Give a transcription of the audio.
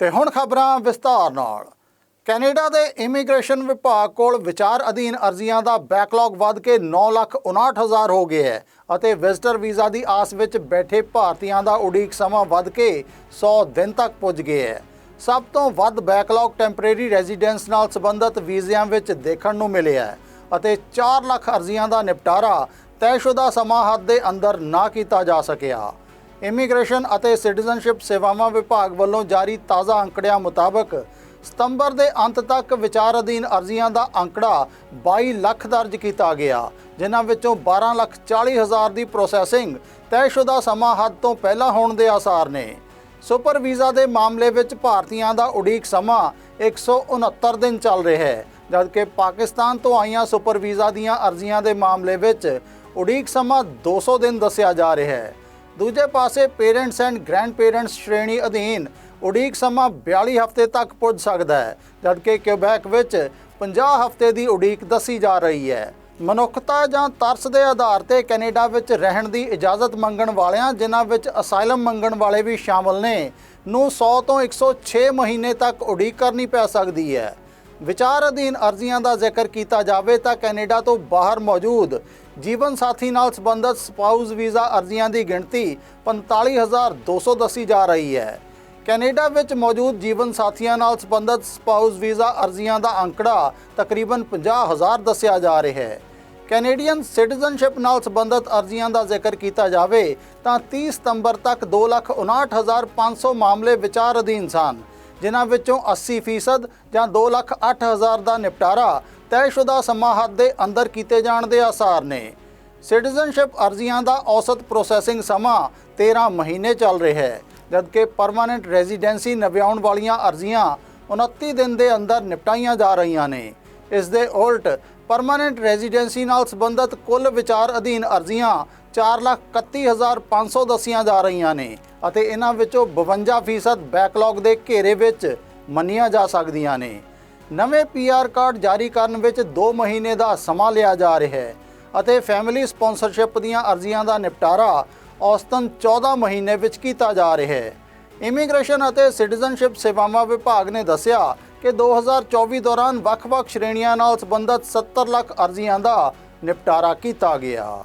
ਤੇ ਹੁਣ ਖਬਰਾਂ ਵਿਸਤਾਰ ਨਾਲ। ਕੈਨੇਡਾ ਦੇ ਇਮੀਗ੍ਰੇਸ਼ਨ ਵਿਭਾਗ ਕੋਲ ਵਿਚਾਰ ਅਧੀਨ ਅਰਜ਼ੀਆਂ ਦਾ ਬੈਕਲੌਗ ਵੱਧ ਕੇ 9,59,000 ਹੋ ਗਿਆ ਹੈ ਅਤੇ ਵਿਜ਼ਟਰ ਵੀਜ਼ਾ ਦੀ ਆਸ ਵਿੱਚ ਬੈਠੇ ਭਾਰਤੀਆਂ ਦਾ ਉਡੀਕ ਸਮਾਂ ਵੱਧ ਕੇ 100 ਦਿਨ ਤੱਕ ਪੁੱਜ ਗਿਆ ਹੈ। ਸਭ ਤੋਂ ਵੱਧ ਬੈਕਲੌਗ ਟੈਂਪਰੇਰੀ ਰੈਜ਼ੀਡੈਂਸ ਨਾਲ ਸੰਬੰਧਿਤ ਵੀਜ਼ਿਆਂ ਵਿੱਚ ਦੇਖਣ ਨੂੰ ਮਿਲਿਆ ਹੈ ਅਤੇ 4 ਲੱਖ ਅਰਜ਼ੀਆਂ ਦਾ ਨਿਪਟਾਰਾ ਤੈਅਸ਼ੁਦਾ ਸਮਾਂ ਹੱਦ ਦੇ ਅੰਦਰ ਨਾ ਕੀਤਾ ਜਾ ਸਕਿਆ। ਇਮੀਗ੍ਰੇਸ਼ਨ ਅਤੇ ਸਿਟੀਜ਼ਨਸ਼ਿਪ ਸੇਵਾਵਾਂ ਵਿਭਾਗ ਵੱਲੋਂ ਜਾਰੀ ਤਾਜ਼ਾ ਅੰਕੜਿਆਂ ਮੁਤਾਬਕ ਸਤੰਬਰ ਦੇ ਅੰਤ ਤੱਕ ਵਿਚਾਰ ਅਧੀਨ ਅਰਜ਼ੀਆਂ ਦਾ ਅੰਕੜਾ 22 ਲੱਖ ਦਰਜ ਕੀਤਾ ਗਿਆ, ਜਿਨ੍ਹਾਂ ਵਿੱਚੋਂ 12 ਲੱਖ 40 ਹਜ਼ਾਰ ਦੀ ਪ੍ਰੋਸੈਸਿੰਗ ਤੈਅਸ਼ੁਦਾ ਸਮਾਂ ਹੱਦ ਤੋਂ ਪਹਿਲਾਂ ਹੋਣ ਦੇ ਆਸਾਰ ਨੇ। ਸੁਪਰ ਵੀਜ਼ਾ ਦੇ ਮਾਮਲੇ ਵਿੱਚ ਭਾਰਤੀਆਂ ਦਾ ਉਡੀਕ ਸਮਾਂ 169 ਦਿਨ ਚੱਲ ਰਿਹਾ ਹੈ, ਜਦਕਿ ਪਾਕਿਸਤਾਨ ਤੋਂ ਆਈਆਂ ਸੁਪਰ ਵੀਜ਼ਾ ਦੀਆਂ ਅਰਜ਼ੀਆਂ ਦੇ ਮਾਮਲੇ ਵਿੱਚ ਉਡੀਕ ਸਮਾਂ 200 ਦਿਨ ਦੱਸਿਆ ਜਾ ਰਿਹਾ ਹੈ। ਦੂਜੇ ਪਾਸੇ ਪੇਰੈਂਟਸ ਐਂਡ ਗ੍ਰੈਂਡ ਪੇਰੈਂਟਸ ਸ਼੍ਰੇਣੀ ਅਧੀਨ ਉਡੀਕ ਸਮਾਂ 42 ਹਫ਼ਤੇ ਤੱਕ ਪੁੱਜ ਸਕਦਾ ਹੈ, ਜਦਕਿ ਕਿਊਬੈਕ ਵਿੱਚ 50 ਹਫ਼ਤੇ ਦੀ ਉਡੀਕ ਦੱਸੀ ਜਾ ਰਹੀ ਹੈ। ਮਨੁੱਖਤਾ ਜਾਂ ਤਰਸ ਦੇ ਆਧਾਰ ਤੇ ਕੈਨੇਡਾ ਵਿੱਚ ਰਹਿਣ ਦੀ ਇਜਾਜ਼ਤ ਮੰਗਣ ਵਾਲਿਆਂ, ਜਿਨ੍ਹਾਂ ਵਿੱਚ ਅਸਾਈਲਮ ਮੰਗਣ ਵਾਲੇ ਵੀ ਸ਼ਾਮਲ ਨੇ, ਨੂੰ 100 ਤੋਂ 106 ਮਹੀਨੇ ਤੱਕ ਉਡੀਕ ਕਰਨੀ ਪੈ ਸਕਦੀ ਹੈ। ਵਿਚਾਰ ਅਧੀਨ ਅਰਜ਼ੀਆਂ ਦਾ ਜ਼ਿਕਰ ਕੀਤਾ ਜਾਵੇ ਤਾਂ ਕੈਨੇਡਾ ਤੋਂ ਬਾਹਰ ਮੌਜੂਦ ਜੀਵਨ ਸਾਥੀ ਨਾਲ ਸੰਬੰਧਿਤ ਸਪਾਊਸ ਵੀਜ਼ਾ ਅਰਜ਼ੀਆਂ ਦੀ ਗਿਣਤੀ 45200 ਦੱਸੀ ਜਾ ਰਹੀ ਹੈ। ਕੈਨੇਡਾ ਵਿੱਚ ਮੌਜੂਦ ਜੀਵਨ ਸਾਥੀਆਂ ਨਾਲ ਸੰਬੰਧਿਤ ਸਪਾਊਸ ਵੀਜ਼ਾ ਅਰਜ਼ੀਆਂ ਦਾ ਅੰਕੜਾ ਤਕਰੀਬਨ 50000 ਦੱਸਿਆ ਜਾ ਰਿਹਾ ਹੈ। ਕੈਨੇਡੀਅਨ ਸਿਟੀਜ਼ਨਸ਼ਿਪ ਨਾਲ ਸੰਬੰਧਿਤ ਅਰਜ਼ੀਆਂ ਦਾ ਜ਼ਿਕਰ ਕੀਤਾ ਜਾਵੇ ਤਾਂ 30 ਸਤੰਬਰ ਤੱਕ 259500 ਮਾਮਲੇ ਵਿਚਾਰ ਅਧੀਨ ਸਨ। ਜਿਨ੍ਹਾਂ ਵਿੱਚੋਂ 80% ਜਾਂ 208000 ਦਾ ਨਿਪਟਾਰਾ ਤੈਅਸ਼ੁਦਾ ਸਮਾਂ ਹੱਦ ਦੇ ਅੰਦਰ ਕੀਤੇ ਜਾਣ ਦੇ ਆਸਾਰ ਨੇ। ਸਿਟੀਜ਼ਨਸ਼ਿਪ ਅਰਜ਼ੀਆਂ ਦਾ ਔਸਤ ਪ੍ਰੋਸੈਸਿੰਗ ਸਮਾਂ 13 ਮਹੀਨੇ ਚੱਲ ਰਿਹਾ ਹੈ, ਜਦਕਿ ਪਰਮਾਨੈਂਟ ਰੈਜ਼ੀਡੈਂਸੀ ਨਵਿਆਉਣ ਵਾਲੀਆਂ ਅਰਜ਼ੀਆਂ 29 ਦਿਨ ਦੇ ਅੰਦਰ ਨਿਪਟਾਈਆਂ ਜਾ ਰਹੀਆਂ ਨੇ। ਇਸ ਦੇ ਉਲਟ ਪਰਮਾਨੈਂਟ ਰੈਜ਼ੀਡੈਂਸੀ ਨਾਲ ਸੰਬੰਧਿਤ ਕੁੱਲ ਵਿਚਾਰ ਅਧੀਨ ਅਰਜ਼ੀਆਂ 431500 ਦੱਸੀਆਂ ਜਾ ਰਹੀਆਂ ਨੇ ਅਤੇ ਇਹਨਾਂ ਵਿੱਚੋਂ 52% ਬੈਕਲੌਗ ਦੇ ਘੇਰੇ ਵਿੱਚ ਮੰਨੀਆਂ ਜਾ ਸਕਦੀਆਂ ਨੇ। ਨਵੇਂ ਪੀਆਰ ਕਾਰਡ ਜਾਰੀ ਕਰਨ ਵਿੱਚ 2 ਮਹੀਨੇ ਦਾ ਸਮਾਂ ਲਿਆ ਜਾ ਰਿਹਾ ਹੈ ਅਤੇ ਫੈਮਿਲੀ ਸਪਾਂਸਰਸ਼ਿਪ ਦੀਆਂ ਅਰਜ਼ੀਆਂ ਦਾ ਨਿਪਟਾਰਾ ਔਸਤਨ 14 ਮਹੀਨੇ ਵਿੱਚ ਕੀਤਾ ਜਾ ਰਿਹਾ ਹੈ। ਇਮੀਗ੍ਰੇਸ਼ਨ ਅਤੇ ਸਿਟੀਜ਼ਨਸ਼ਿਪ ਸੇਵਾਵਾਂ ਵਿਭਾਗ ਨੇ ਦੱਸਿਆ ਕਿ 2024 ਦੌਰਾਨ ਵੱਖ-ਵੱਖ ਸ਼੍ਰੇਣੀਆਂ ਨਾਲ ਸੰਬੰਧਿਤ 70 ਲੱਖ ਅਰਜ਼ੀਆਂ ਦਾ ਨਿਪਟਾਰਾ ਕੀਤਾ ਗਿਆ।